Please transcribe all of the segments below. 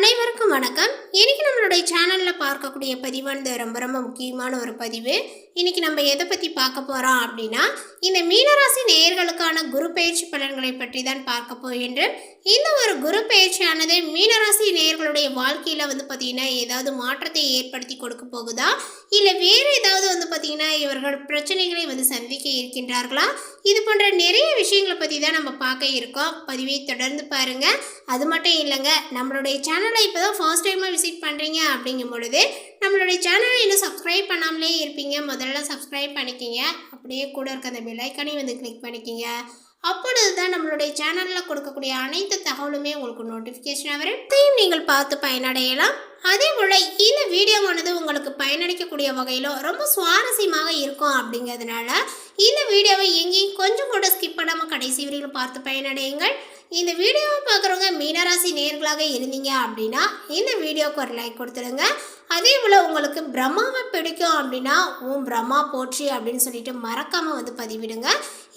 அனைவருக்கும் வணக்கம். இன்னைக்கு நம்மளுடைய சேனலில் பார்க்கக்கூடிய பதிவானது ரொம்ப ரொம்ப முக்கியமான ஒரு பதிவு. இன்னைக்கு நம்ம எதை பற்றி பார்க்க போகிறோம் அப்படின்னா இந்த மீனராசி நேயர்களுக்கான குரு பயிற்சி பலன்களை பற்றி தான் பார்க்க போகின்றோம். இந்த ஒரு குரு பயிற்சியானது மீனராசி நேயர்களுடைய வாழ்க்கையில் வந்து பார்த்திங்கன்னா ஏதாவது மாற்றத்தை ஏற்படுத்தி கொடுக்க போகுதா? இல்லை வேறு ஏதாவது வந்து பார்த்திங்கன்னா இவர்கள் பிரச்சனைகளை வந்து சந்திக்க இருக்கின்றார்களா? இது போன்ற நிறைய விஷயங்களை பற்றி தான் நம்ம பார்க்க இருக்கோம். பதிவை தொடர்ந்து பாருங்கள் அது மட்டும் இல்லைங்க நம்மளுடைய சேனலை இப்போ தான் ஃபர்ஸ்ட் டைமாக விசிட் பண்ணுறீங்க அப்படிங்கும் பொழுது நம்மளுடைய சேனலை இன்னும் சப்ஸ்கிரைப் பண்ணாமலே இருப்பீங்க. முதல்ல சப்ஸ்கிரைப் பண்ணிக்கிங்க. அப்படியே கூட இருக்க அந்த பெல் ஐக்கானையும் வந்து கிளிக் பண்ணிக்கிங்க. அப்பொழுது தான் நம்மளுடைய சேனலில் கொடுக்கக்கூடிய அனைத்து தகவலுமே உங்களுக்கு நோட்டிஃபிகேஷனாக வரும். இதையும் நீங்கள் பார்த்து பயனடையலாம். அதே போல் இந்த வீடியோவானது உங்களுக்கு பயனளிக்கக்கூடிய வகையிலும் ரொம்ப சுவாரஸ்யமாக இருக்கும் அப்படிங்கிறதுனால இந்த வீடியோவை எங்கேயும் கொஞ்சம் கூட ஸ்கிப் பண்ணாமல் கடைசி வரையிலும் பார்த்து பயனடையுங்கள். இந்த வீடியோவை பார்க்குறவங்க மீனராசி நேர்களாக இருந்தீங்க அப்படின்னா இந்த வீடியோவுக்கு ஒரு லைக் கொடுத்துருங்க அதே போல் உங்களுக்கு பிரம்மாவை பிடிக்கும் அப்படின்னா உன் பிரம்மா போற்றி அப்படின்னு சொல்லிட்டு மறக்காமல் வந்து பதிவிடுங்க.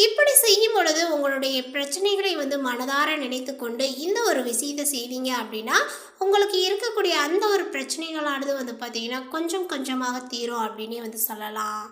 இப்படி செய்யும் பொழுது உங்களுடைய பிரச்சனைகளை வந்து மனதார நினைத்து கொண்டு இந்த ஒரு விஷயத்தை செய்வீங்க அப்படின்னா உங்களுக்கு இருக்கக்கூடிய அந்த ஒரு பிரச்சனைகளானது வந்து பார்த்திங்கன்னா கொஞ்சம் கொஞ்சமாக தீரும் அப்படின்னே வந்து சொல்லலாம்.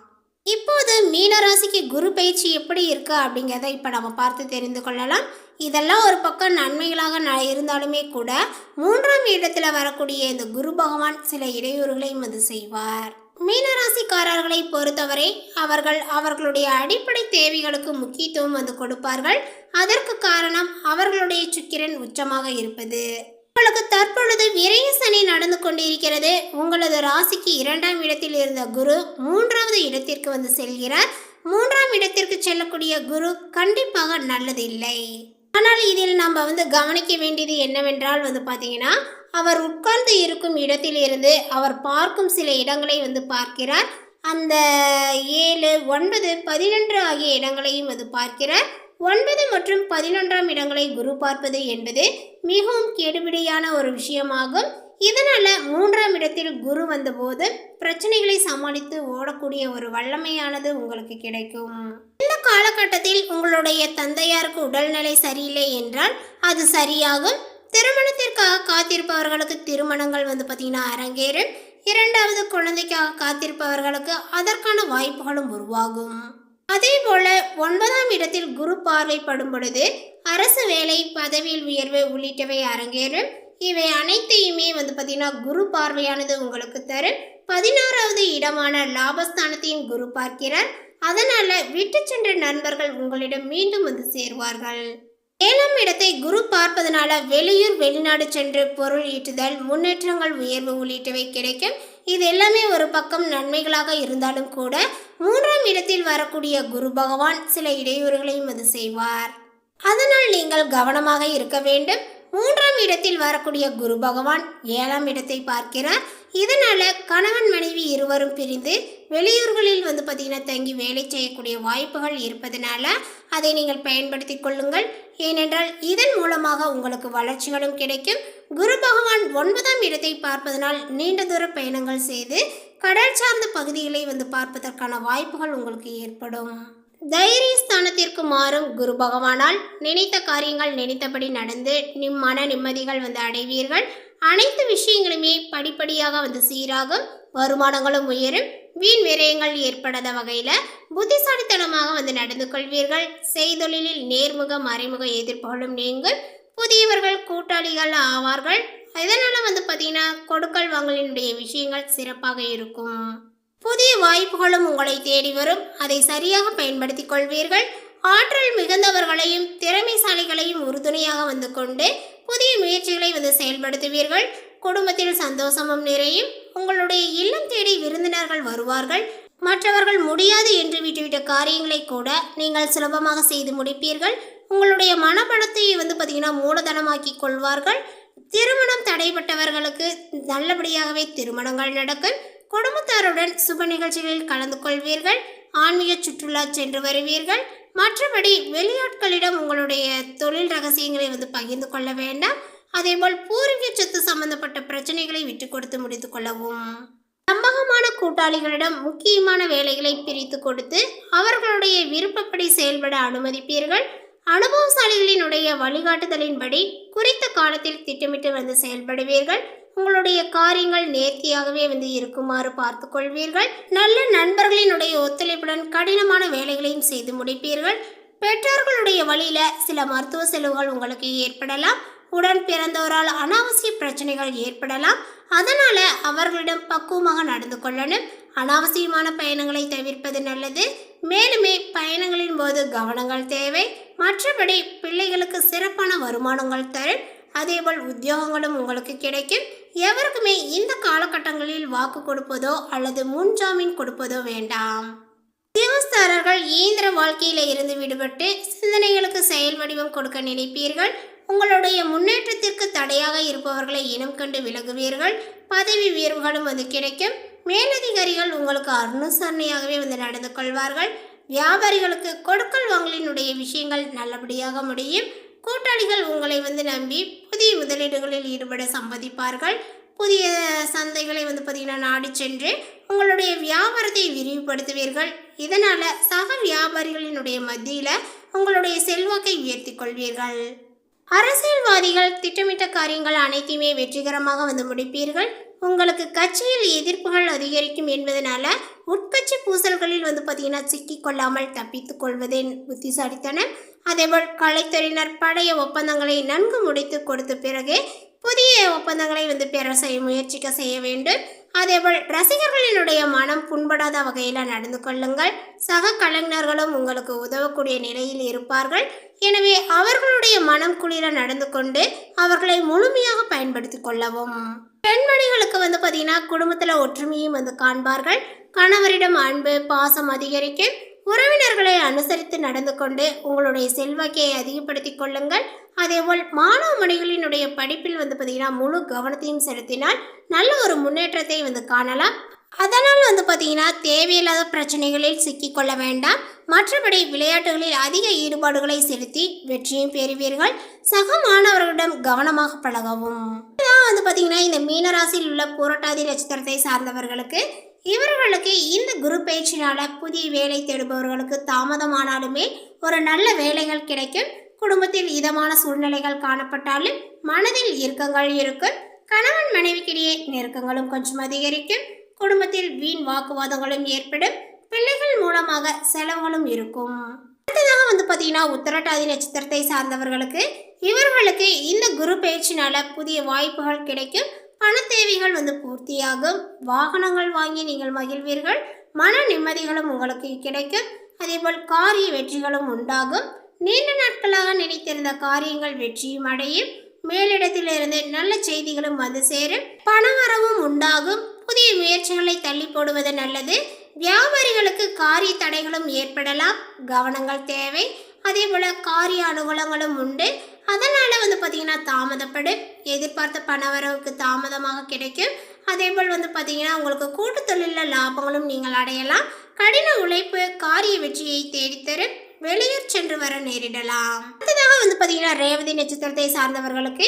இப்போது மீனராசிக்கு குரு பயிற்சி எப்படி இருக்கு அப்படிங்கிறத இப்போ நம்ம பார்த்து தெரிந்து கொள்ளலாம். இதெல்லாம் ஒரு பக்கம் நன்மைகளாக ந இருந்தாலுமே கூட மூன்றாம் இடத்துல வரக்கூடிய இந்த குரு பகவான் சில இடையூறுகளையும் அது செய்வார். மீனராசிக்காரர்களை பொறுத்தவரை அவர்கள் அவர்களுடைய அடிப்படை தேவைகளுக்கு முக்கியத்துவம் வந்து கொடுப்பார்கள். அதற்கு காரணம் அவர்களுடைய சுக்கிரன் உச்சமாக இருப்பது. உங்களுக்கு தற்பொழுது விரைய சனி நடந்து கொண்டிருக்கிறது. உங்களது ராசிக்கு இரண்டாம் இடத்தில் இருந்த குரு மூன்றாவது இடத்திற்கு வந்து செல்கிறார். மூன்றாம் இடத்திற்கு செல்லக்கூடிய குரு கண்டிப்பாக நல்லதில்லை. ஆனால் இதில் நம்ம வந்து கவனிக்க வேண்டியது என்னவென்றால் வந்து பார்த்தீங்கன்னா அவர் உட்கார்ந்து இருக்கும் இடத்திலிருந்து அவர் பார்க்கும் சில இடங்களை வந்து பார்க்கிறார். அந்த ஏழு ஒன்பது பதினொன்று ஆகிய இடங்களையும் வந்து பார்க்கிறார். ஒன்பது மற்றும் பதினொன்றாம் இடங்களை குரு பார்ப்பது என்பது மிகவும் கெடுபிடியான ஒரு விஷயமாகும். இதனால மூன்றாம் இடத்தில் குரு வந்தபோது பிரச்சனைகளை சமாளித்து ஓடக்கூடிய ஒரு வல்லமையானது உங்களுக்கு கிடைக்கும். இந்த காலகட்டத்தில் உங்களுடைய தந்தையாருக்கு உடல்நிலை சரியில்லை என்றால் அது சரியாகும். திருமணத்திற்காக காத்திருப்பவர்களுக்கு திருமணங்கள் வந்து பார்த்திங்கன்னா அரங்கேறும். இரண்டாவது குழந்தைக்காக காத்திருப்பவர்களுக்கு அதற்கான வாய்ப்புகளும் உருவாகும். அதேபோல ஒன்பதாம் இடத்தில் குரு பார்வைப்படும் பொழுது அரசு வேலை பதவியில் உயர்வு உள்ளிட்டவை அரங்கேறும். இவை அனைத்தையுமே வந்து பார்த்தீங்கன்னா குரு பார்வையானது உங்களுக்கு தரும். பதினாறாவது இடமான லாபஸ்தானத்தையும் குரு பார்க்கிறார். அதனால விட்டு சென்ற நண்பர்கள் உங்களிடம் மீண்டும் வந்து சேருவார்கள். ஏழாம் இடத்தை குரு பார்ப்பதனால வெளியூர் வெளிநாடு சென்று பொருள் ஈட்டுதல் முன்னேற்றங்கள் உயர்வு உள்ளிட்டவை கிடைக்கும். இது எல்லாமே ஒரு பக்கம் நன்மைகளாக இருந்தாலும் கூட மூன்றாம் இடத்தில் வரக்கூடிய குரு பகவான் சில இடையூறுகளையும் அது செய்வார். அதனால் நீங்கள் கவனமாக இருக்க வேண்டும். மூன்றாம் இடத்தில் வரக்கூடிய குரு பகவான் ஏழாம் இடத்தை பார்க்கிறார். இதனால் கணவன் மனைவி இருவரும் பிரிந்து வெளியூர்களில் வந்து பார்த்தீங்கன்னா தங்கி வேலை செய்யக்கூடிய வாய்ப்புகள் இருப்பதனால அதை நீங்கள் பயன்படுத்தி கொள்ளுங்கள். ஏனென்றால் இதன் மூலமாக உங்களுக்கு வளர்ச்சிகளும் கிடைக்கும். குரு பகவான் ஒன்பதாம் இடத்தை பார்ப்பதனால் நீண்ட தூர பயணங்கள் செய்து கடல் சார்ந்த பகுதிகளை வந்து பார்ப்பதற்கான வாய்ப்புகள் உங்களுக்கு ஏற்படும். தைரிய ஸ்தானத்திற்கு மாறும் குரு பகவானால் நினைத்த காரியங்கள் நினைத்தபடி நடந்து நிம் மன நிம்மதிகள் வந்து அடைவீர்கள். அனைத்து விஷயங்களுமே படிப்படியாக வந்து சீராகும். வருமானங்களும் உயரும். வீண் விரயங்கள் ஏற்படாத வகையில் புத்திசாலித்தனமாக வந்து நடந்து கொள்வீர்கள். செய்தொழிலில் நேர்முக மறைமுக எதிர்ப்புகளும் நீங்கள் புதியவர்கள் கூட்டாளிகள் ஆவார்கள். இதனால் வந்து பார்த்திங்கன்னா கொடுக்கல் வாங்கலினுடைய விஷயங்கள் சிறப்பாக இருக்கும். புதிய வாய்ப்புகளும் உங்களை தேடி வரும். அதை சரியாக பயன்படுத்திக் கொள்வீர்கள். ஆற்றல் மிகுந்தவர்களையும் திறமைசாலிகளையும் உறுதுணையாக வந்து கொண்டு புதிய முயற்சிகளை வந்து செயல்படுத்துவீர்கள். குடும்பத்தில் சந்தோஷமும் நிறையும். உங்களுடைய இல்லம் தேடி விருந்தினர்கள் வருவார்கள். மற்றவர்கள் முடியாது என்று விட்டுவிட்ட காரியங்களை கூட நீங்கள் சுலபமாக செய்து முடிப்பீர்கள். உங்களுடைய மனப்பணத்தை வந்து பார்த்தீங்கன்னா மூலதனமாக்கி கொள்வார்கள். திருமணம் தடைப்பட்டவர்களுக்கு நல்லபடியாகவே திருமணங்கள் நடக்கும். குடும்பத்தாருடன் சுப நிகழ்ச்சிகளில் கலந்து கொள்வீர்கள். ஆன்மீக சுற்றுலா சென்று வருவீர்கள். மற்றபடி வெளியாட்களிடம் உங்களுடைய தொழில் ரகசியங்களை வந்து பகிர்ந்து கொள்ள வேண்டாம். அதேபோல் பூர்வீக சொத்து சம்பந்தப்பட்ட பிரச்சனைகளை விட்டு கொடுத்து முடித்து கொள்ளவும். நம்பகமான கூட்டாளிகளிடம் முக்கியமான வேலைகளை பிரித்து கொடுத்து அவர்களுடைய விருப்பப்படி செயல்பட அனுமதிப்பீர்கள். அனுபவசாலிகளினுடைய வழிகாட்டுதலின்படி குறித்த காலத்தில் திட்டமிட்டு வந்து செயல்படுவீர்கள். உங்களுடைய காரியங்கள் நேர்த்தியாகவே வந்து இருக்குமாறு பார்த்து கொள்வீர்கள் நல்ல நண்பர்களினுடைய ஒத்துழைப்புடன் கடினமான வேலைகளையும் செய்து முடிப்பீர்கள். பெற்றோர்களுடைய வழியில சில மருத்துவ செலவுகள் உங்களுக்கு ஏற்படலாம். உடன் பிறந்தோரால் அனாவசிய பிரச்சனைகள் ஏற்படலாம். அதனால அவர்களிடம் பக்குவமாக நடந்து கொள்ளணும். அனாவசியமான பயணங்களை தவிர்ப்பது நல்லது. மேலுமே பயணங்களின் போது கவனங்கள் தேவை. மற்றபடி பிள்ளைகளுக்கு சிறப்பான வருமானங்கள் தரும். அதேபோல் உத்தியோகங்களும் உங்களுக்கு கிடைக்கும். எவருக்குமே இந்த காலகட்டங்களில் வாக்கு கொடுப்பதோ அல்லது முன்ஜாமீன் கொடுப்பதோ வேண்டாம். உத்தியோகஸ்தரர்கள் இயந்திர வாழ்க்கையில இருந்து விடுபட்டு சிந்தனைகளுக்கு செயல் வடிவம் கொடுக்க நினைப்பீர்கள். உங்களுடைய முன்னேற்றத்திற்கு தடையாக இருப்பவர்களை இனம் கண்டு விலகுவீர்கள். பதவி உயர்வுகளும் வந்து கிடைக்கும். மேலதிகாரிகள் உங்களுக்கு அனுசரணையாகவே வந்து நடந்து கொள்வார்கள். வியாபாரிகளுக்கு கொடுக்கல் வாங்கலினுடைய விஷயங்கள் நல்லபடியாக முடியும். கூட்டாளிகள் உங்களை வந்து நம்பி புதிய முதலீடுகளில் ஈடுபட சம்மதிப்பார்கள். புதிய சந்தைகளை வந்து பார்த்தீங்கன்னா நாடி சென்று உங்களுடைய வியாபாரத்தை விரிவுபடுத்துவீர்கள். இதனால் சக வியாபாரிகளினுடைய மத்தியில் உங்களுடைய செல்வாக்கை உயர்த்தி கொள்வீர்கள். அரசியல்வாதிகள் திட்டமிட்ட காரியங்கள் அனைத்தையுமே வெற்றிகரமாக வந்து முடிப்பீர்கள். உங்களுக்கு கட்சியில் எதிர்ப்புகள் அதிகரிக்கும் என்பதனால உட்கட்சி பூசல்களில் வந்து பார்த்தீங்கன்னா சிக்கிக்கொள்ளாமல் தப்பித்துக் கொள்வதே புத்திசாலித்தனம். அதேபோல் கலைத்துறையினர் பழைய ஒப்பந்தங்களை நன்கு முடித்து கொடுத்த பிறகு புதிய ஒப்பந்தங்களை வந்து பெற செய்ய முயற்சிக்க செய்ய வேண்டும். அதேபோல் ரசிகர்களினுடைய மனம் புண்படாத வகையில் நடந்து கொள்ளுங்கள். சக கலைஞர்களும் உங்களுக்கு உதவக்கூடிய நிலையில் இருப்பார்கள். எனவே அவர்களுடைய மனம் குளிர நடந்து கொண்டு அவர்களை முழுமையாக பயன்படுத்தி கொள்ளவும். பெண்மணிகளுக்கு வந்து பார்த்தீங்கன்னா குடும்பத்தில் ஒற்றுமையும் வந்து காண்பார்கள். கணவரிடம் அன்பு பாசம் அதிகரிக்க உறவினர்களை அனுசரித்து நடந்து கொண்டு உங்களுடைய செல்வாக்கை அதிகப்படுத்திக் கொள்ளுங்கள். அதேபோல் மாணவ மணிகளினுடைய படிப்பில் வந்து பார்த்தீங்கன்னா முழு கவனத்தையும் செலுத்தினால் நல்ல ஒரு முன்னேற்றத்தை வந்து காணலாம். அதனால் வந்து பார்த்தீங்கன்னா தேவையில்லாத பிரச்சனைகளில் சிக்கிக்கொள்ள வேண்டாம். மற்றபடி விளையாட்டுகளில் அதிக ஈடுபாடுகளை செலுத்தி வெற்றியும் பெறுவீர்கள். சக மாணவர்களிடம் கவனமாக பழகவும். வந்து பார்த்தீங்கன்னா இந்த மீனராசியில் உள்ள புரட்டாதி நட்சத்திரத்தை சார்ந்தவர்களுக்கு இவர்களுக்கு இந்த குரு பயிற்சினால் புதிய வேலை தேடுபவர்களுக்கு தாமதமானாலுமே ஒரு நல்ல வேலைகள் கிடைக்கும். குடும்பத்தில் இதமான சூழ்நிலைகள் காணப்பட்டாலும் மனதில் இறுக்கங்கள் இருக்கும். கணவன் மனைவிக்கிடையே நெருக்கங்களும் கொஞ்சம் அதிகரிக்கும். குடும்பத்தில் வீண் வாக்குவாதங்களும் ஏற்படும். பிள்ளைகள் மூலமாக செலவுகளும் இருக்கும். அடுத்ததாக வந்து பார்த்தீங்கன்னா உத்தரட்டாதி நட்சத்திரத்தை சார்ந்தவர்களுக்கு இவர்களுக்கு இந்த குரு பயிற்சினால புதிய வாய்ப்புகள் கிடைக்கும். பண தேவைகள் வந்து பூர்த்தியாகும். வாகனங்கள் வாங்கி நீங்கள் மகிழ்வீர்கள். மன நிம்மதிகளும் உங்களுக்கு கிடைக்கும். அதேபோல் காரிய வெற்றிகளும் உண்டாகும். நீண்ட நாட்களாக நினைத்திருந்த காரியங்கள் வெற்றியும் அடையும். மேலிடத்திலிருந்து நல்ல செய்திகளும் வந்து சேரும். பணவரவும் உண்டாகும். புதிய முயற்சிகளை தள்ளி போடுவது நல்லது. வியாபாரிகளுக்கு காரிய தடைகளும் ஏற்படலாம். கவனங்கள் தேவை. அதேபோல் காரிய அனுகூலங்களும் உண்டு. அதனால் வந்து பார்த்திங்கன்னா தாமதப்படும். எதிர்பார்த்த பணவரவுக்கு தாமதமாக கிடைக்கும். அதே போல் வந்து பார்த்திங்கன்னா உங்களுக்கு கூட்டு தொழிலில் லாபங்களும் நீங்கள் அடையலாம். கடின உழைப்பு காரிய வெற்றியை தேடித்தரும் வெளியூர் சென்று வர நேரிடலாம். அடுத்ததாக வந்து பார்த்தீங்கன்னா ரேவதி நட்சத்திரத்தை சார்ந்தவர்களுக்கு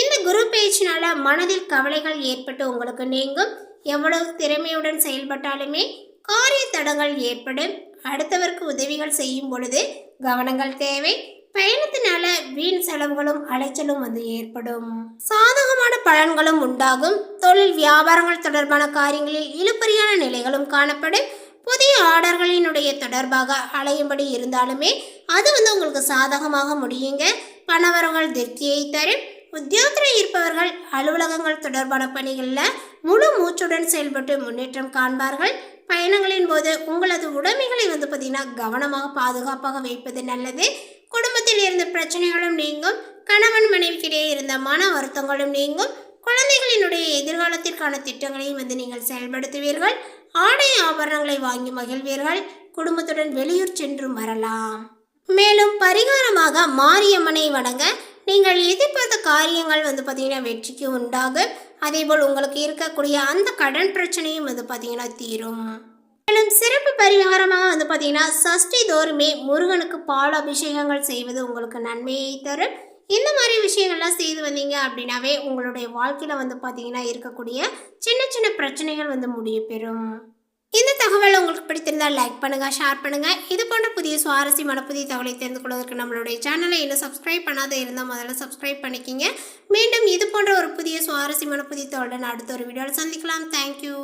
இந்த குரு பேச்சினால் மனதில் கவலைகள் ஏற்பட்டு உங்களுக்கு நீங்கும். எவ்வளவு திறமையுடன் செயல்பட்டாலுமே காரிய தடங்கள் ஏற்படும். அடுத்தவருக்கு உதவிகள் செய்யும் பொழுது கவனங்கள் தேவை. பயணத்தினால வீண் செலவுகளும் அலைச்சலும் வந்து ஏற்படும். சாதகமான பலன்களும் உண்டாகும். தொழில் வியாபாரங்கள் தொடர்பான காரியங்களில் இழுபறியான நிலைகளும் காணப்படும். புதிய ஆர்டர்களினுடைய தொடர்பாக அலையும்படி இருந்தாலுமே அது வந்து உங்களுக்கு சாதகமாக முடியுங்க. பணவரங்கள் திருப்தியை தரும். உத்தியோகத்தில் இருப்பவர்கள் அலுவலகங்கள் தொடர்பான பணிகளில் முழு மூச்சுடன் செயல்பட்டு முன்னேற்றம் காண்பார்கள். பயணங்களின் போது உங்களது உடைமைகளை வந்து பார்த்திங்கன்னா கவனமாக பாதுகாப்பாக வைப்பது நல்லது. குடும்பத்தில் இருந்த பிரச்சனைகளும் நீங்கும் கணவன் மனைவிக்கிடையே இருந்த மன வருத்தங்களும் நீங்கும். குழந்தைகளினுடைய எதிர்காலத்திற்கான திட்டங்களையும் வந்து நீங்கள் செயல்படுத்துவீர்கள். ஆடை ஆபரணங்களை வாங்கி மகிழ்வீர்கள். குடும்பத்துடன் வெளியூர் சென்றும் வரலாம் மேலும் பரிகாரமாக மாரியம்மனை வணங்க நீங்கள் எதிர்பார்த்த காரியங்கள் வந்து பார்த்தீங்கன்னா வெற்றிக்கு உண்டாகும். அதேபோல் உங்களுக்கு இருக்கக்கூடிய அந்த கடன் பிரச்சனையும் வந்து பார்த்தீங்கன்னா தீரும். மேலும் சிறப்பு பரிகாரமாக வந்து பார்த்தீங்கன்னா சஷ்டி தோறுமே முருகனுக்கு பால் அபிஷேகங்கள் செய்வது உங்களுக்கு நன்மையை தரும். இந்த மாதிரி விஷயங்கள்லாம் செய்து வந்தீங்க அப்படின்னாவே உங்களுடைய வாழ்க்கையில் வந்து பார்த்தீங்கன்னா இருக்கக்கூடிய சின்ன சின்ன பிரச்சனைகள் வந்து முடிய பெறும். இந்த தகவல் உங்களுக்கு பிடித்திருந்தால் லைக் பண்ணுங்கள் ஷேர் பண்ணுங்கள் இது போன்ற புதிய சுவாரஸ்யமான புதிய தகவலை தெரிந்து கொள்வதற்கு நம்மளுடைய சேனலை இன்னும் சப்ஸ்கிரைப் பண்ணாத இருந்தால் முதல்ல சப்ஸ்கிரைப் பண்ணிக்கிங்க. மீண்டும் இது போன்ற ஒரு புதிய சுவாரஸ்யமான புதிய தகவலுடன் அடுத்த ஒரு வீடியோவில் சந்திக்கலாம். தேங்க்யூ